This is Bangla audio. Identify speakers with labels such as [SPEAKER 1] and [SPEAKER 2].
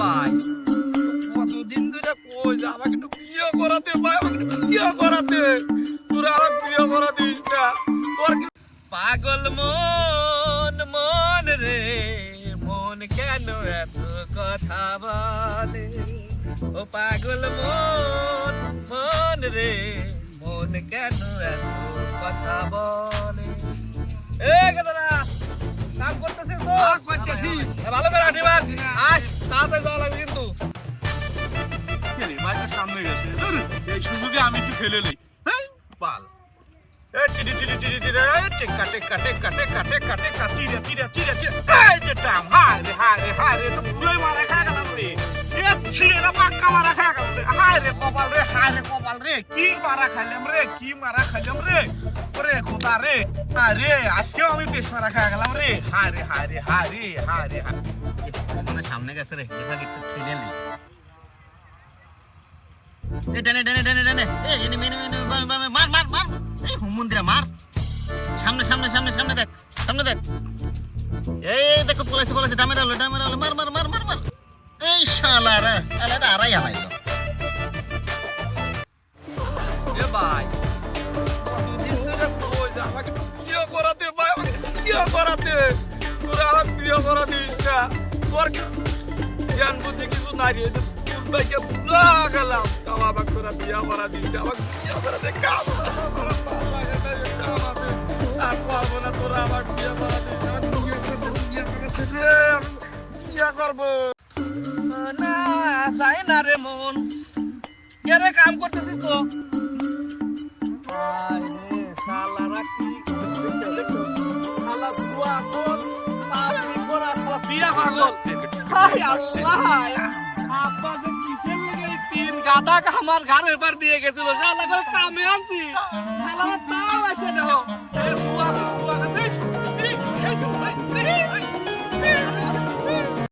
[SPEAKER 1] ভাই। কতদিন ধরে কই যে আমাকে একটু বিয়ে করাতে ভাই আমাকে একটু বিয়ে করাতে। তোরা আমাকে বিয়ে করা না। তোর কি পাগল মন মন রে মন কেন এত কথা বলে? ও পাগল মন মন রে মন কেন এত কথা বলে? এ গেদরা কাম করতেছিস তো? করতেছি। ভালো করে আটিবার আয়। তাড়াতাড়ি যাওয়া লাগবে কিন্তু।
[SPEAKER 2] বাইকের সামনে গেছে। এই সুযোগে আমি একটু ফেলে নেই।
[SPEAKER 1] হ্যাঁ পাল চিড়ে পাক্কা মারা খায় হায় কপাল রে, হায় কপাল রে, কি মারা খাইলাম রে, কি মারা খাইলাম রে? ওরে খোদা রে, আরে, আজকেও আমি বেশ মারা খায় গেলাম রে। হায় রে হায় রে, হায় হায় হায়
[SPEAKER 3] মানে সামনে গেছে রে এভাবে একটু ফিরে নি। দেখ, সামনে দেখ। এই, দেখো, পলাইছে পলাইছে ডামে ডালো ডামে ডালো মার মার মার মার মার। এই শালা রে আলে এটা আড়াই হালাইলো
[SPEAKER 1] করাতে তোরা আমাকে বিয়ে করা দিস তোর জ্ঞান বুদ্ধি কিছু নাই রে ভাইকে পুরা গেলাম। তাও আমাকে তোরা বিয়ে করা দিস না। আমাকে বিয়ে করাতে কাম আমার আছে আর পারব না তোরা আমাকে বিয়ে করা আমি বিয়ে করব। না যায় না রে মন। কে রে কাম করতেছিস তো? আমার ঘরের উপর দিয়ে গেছিল। যা করে কামে আনছি।